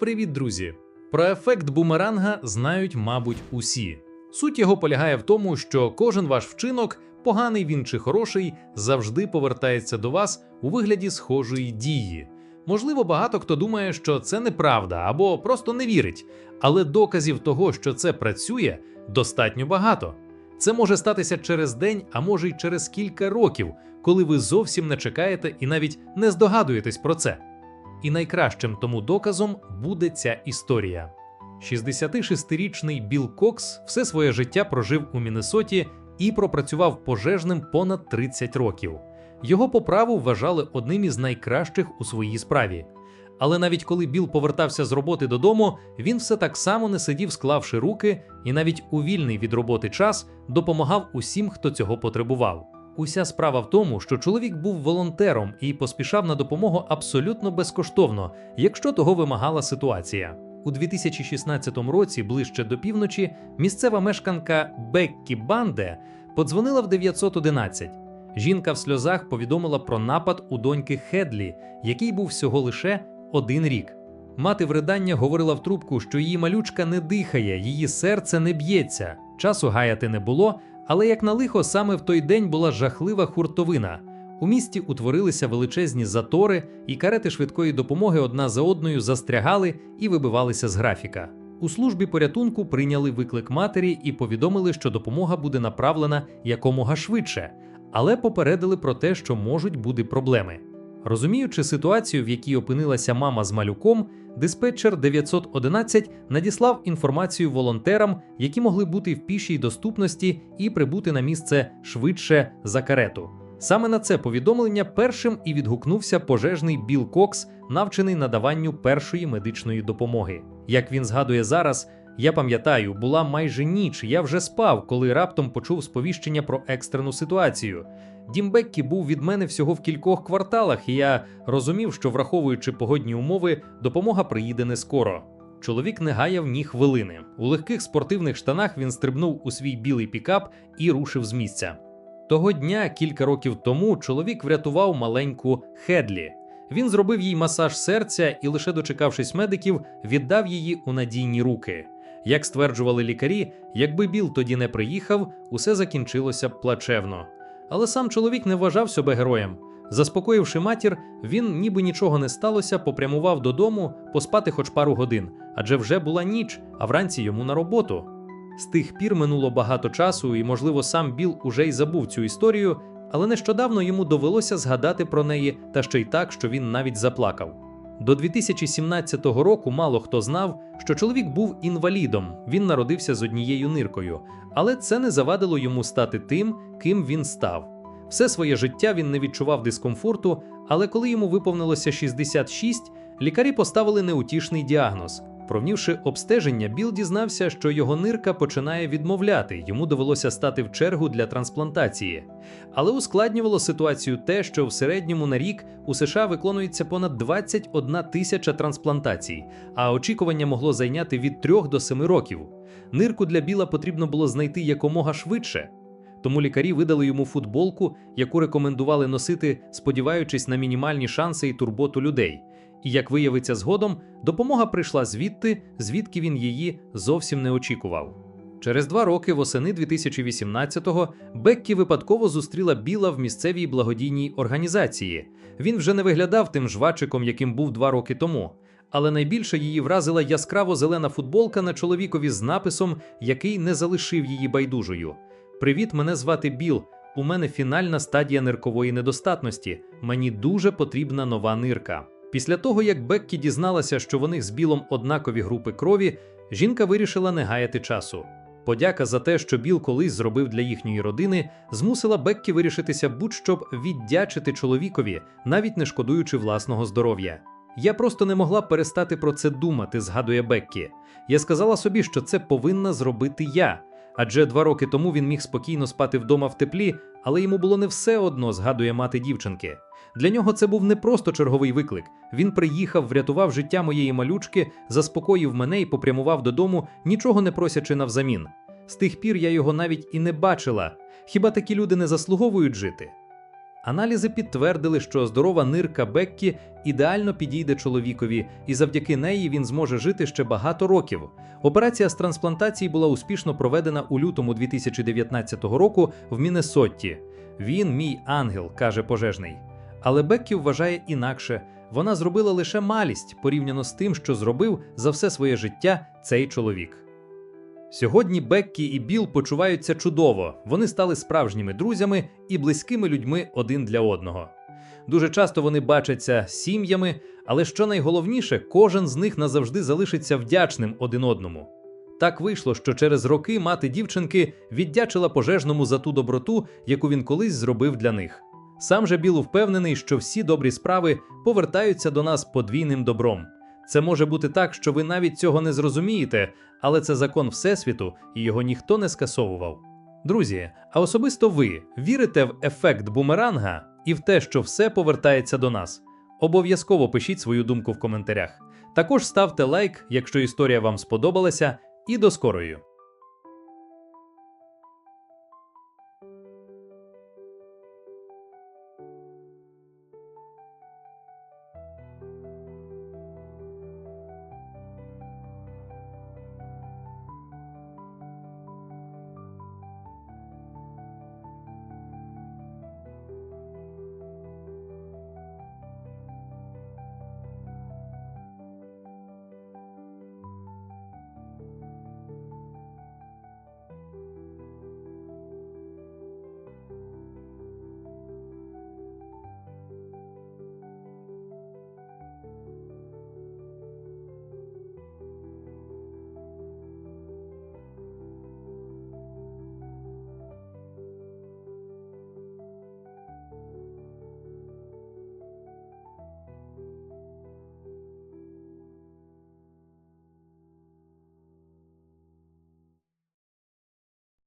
Привіт, друзі! Про ефект бумеранга знають, мабуть, усі. Суть його полягає в тому, що кожен ваш вчинок, поганий він чи хороший, завжди повертається до вас у вигляді схожої дії. Можливо, багато хто думає, що це неправда або просто не вірить, але доказів того, що це працює, достатньо багато. Це може статися через день, а може й через кілька років, коли ви зовсім не чекаєте і навіть не здогадуєтесь про це. І найкращим тому доказом буде ця історія. 66-річний Білл Кокс все своє життя прожив у Міннесоті і пропрацював пожежним понад 30 років. Його по праву вважали одним із найкращих у своїй справі. Але навіть коли Біл повертався з роботи додому, він все так само не сидів, склавши руки, і навіть у вільний від роботи час допомагав усім, хто цього потребував. Уся справа в тому, що чоловік був волонтером і поспішав на допомогу абсолютно безкоштовно, якщо того вимагала ситуація. У 2016 році, ближче до півночі, місцева мешканка Беккі Банде подзвонила в 911. Жінка в сльозах повідомила про напад у доньки Хедлі, який був всього лише один рік. Мати в ридання говорила в трубку, що її малючка не дихає, її серце не б'ється. Часу гаяти не було, але як на лихо, саме в той день була жахлива хуртовина. У місті утворилися величезні затори, і карети швидкої допомоги одна за одною застрягали і вибивалися з графіка. У службі порятунку прийняли виклик матері і повідомили, що допомога буде направлена якомога швидше, але попередили про те, що можуть бути проблеми. Розуміючи ситуацію, в якій опинилася мама з малюком, диспетчер 911 надіслав інформацію волонтерам, які могли бути в пішій доступності і прибути на місце швидше за карету. Саме на це повідомлення першим і відгукнувся пожежний Біл Кокс, навчений надаванню першої медичної допомоги. Як він згадує зараз, я пам'ятаю, була майже ніч, я вже спав, коли раптом почув сповіщення про екстрену ситуацію. Дім Беккі був від мене всього в кількох кварталах, і я розумів, що, враховуючи погодні умови, допомога приїде не скоро. Чоловік не гаяв ні хвилини. У легких спортивних штанах він стрибнув у свій білий пікап і рушив з місця. Того дня, кілька років тому, чоловік врятував маленьку Хедлі. Він зробив їй масаж серця і, лише дочекавшись медиків, віддав її у надійні руки. Як стверджували лікарі, якби Біл тоді не приїхав, усе закінчилося б плачевно. Але сам чоловік не вважав себе героєм. Заспокоївши матір, він, ніби нічого не сталося, попрямував додому поспати хоч пару годин, адже вже була ніч, а вранці йому на роботу. З тих пір минуло багато часу, і, можливо, сам Біл уже й забув цю історію, але нещодавно йому довелося згадати про неї та ще й так, що він навіть заплакав. До 2017 року мало хто знав, що чоловік був інвалідом, він народився з однією ниркою, але це не завадило йому стати тим, ким він став. Все своє життя він не відчував дискомфорту, але коли йому виповнилося 66, лікарі поставили неутішний діагноз. Провнівши обстеження, Біл дізнався, що його нирка починає відмовляти, йому довелося стати в чергу для трансплантації. Але ускладнювало ситуацію те, що в середньому на рік у США виконується понад 21 тисяча трансплантацій, а очікування могло зайняти від 3 до 7 років. Нирку для Біла потрібно було знайти якомога швидше. Тому лікарі видали йому футболку, яку рекомендували носити, сподіваючись на мінімальні шанси і турботу людей. І як виявиться згодом, допомога прийшла звідти, звідки він її зовсім не очікував. Через два роки, восени 2018-го, Беккі випадково зустріла Біла в місцевій благодійній організації. Він вже не виглядав тим жвачиком, яким був два роки тому. Але найбільше її вразила яскраво зелена футболка на чоловікові з написом, який не залишив її байдужою. Привіт, мене звати Біл. У мене фінальна стадія ниркової недостатності. Мені дуже потрібна нова нирка. Після того, як Беккі дізналася, що вони з Білом однакові групи крові, жінка вирішила не гаяти часу. Подяка за те, що Біл колись зробив для їхньої родини, змусила Беккі вирішитися будь-що віддячити чоловікові, навіть не шкодуючи власного здоров'я. Я просто не могла перестати про це думати, згадує Беккі. Я сказала собі, що це повинна зробити я. Адже два роки тому він міг спокійно спати вдома в теплі, але йому було не все одно, згадує мати дівчинки. Для нього це був не просто черговий виклик. Він приїхав, врятував життя моєї малючки, заспокоїв мене і попрямував додому, нічого не просячи навзамін. З тих пір я його навіть і не бачила. Хіба такі люди не заслуговують жити? Аналізи підтвердили, що здорова нирка Беккі ідеально підійде чоловікові, і завдяки неї він зможе жити ще багато років. Операція з трансплантації була успішно проведена у лютому 2019 року в Міннесотті. Він мій ангел, каже пожежний. Але Беккі вважає інакше. Вона зробила лише малість порівняно з тим, що зробив за все своє життя цей чоловік. Сьогодні Беккі і Біл почуваються чудово. Вони стали справжніми друзями і близькими людьми один для одного. Дуже часто вони бачаться сім'ями, але що найголовніше, кожен з них назавжди залишиться вдячним один одному. Так вийшло, що через роки мати дівчинки віддячила пожежному за ту доброту, яку він колись зробив для них. Сам же Біл впевнений, що всі добрі справи повертаються до нас подвійним добром. Це може бути так, що ви навіть цього не зрозумієте, але це закон Всесвіту, і його ніхто не скасовував. Друзі, а особисто ви вірите в ефект бумеранга і в те, що все повертається до нас? Обов'язково пишіть свою думку в коментарях. Також ставте лайк, якщо історія вам сподобалася, і до скорої!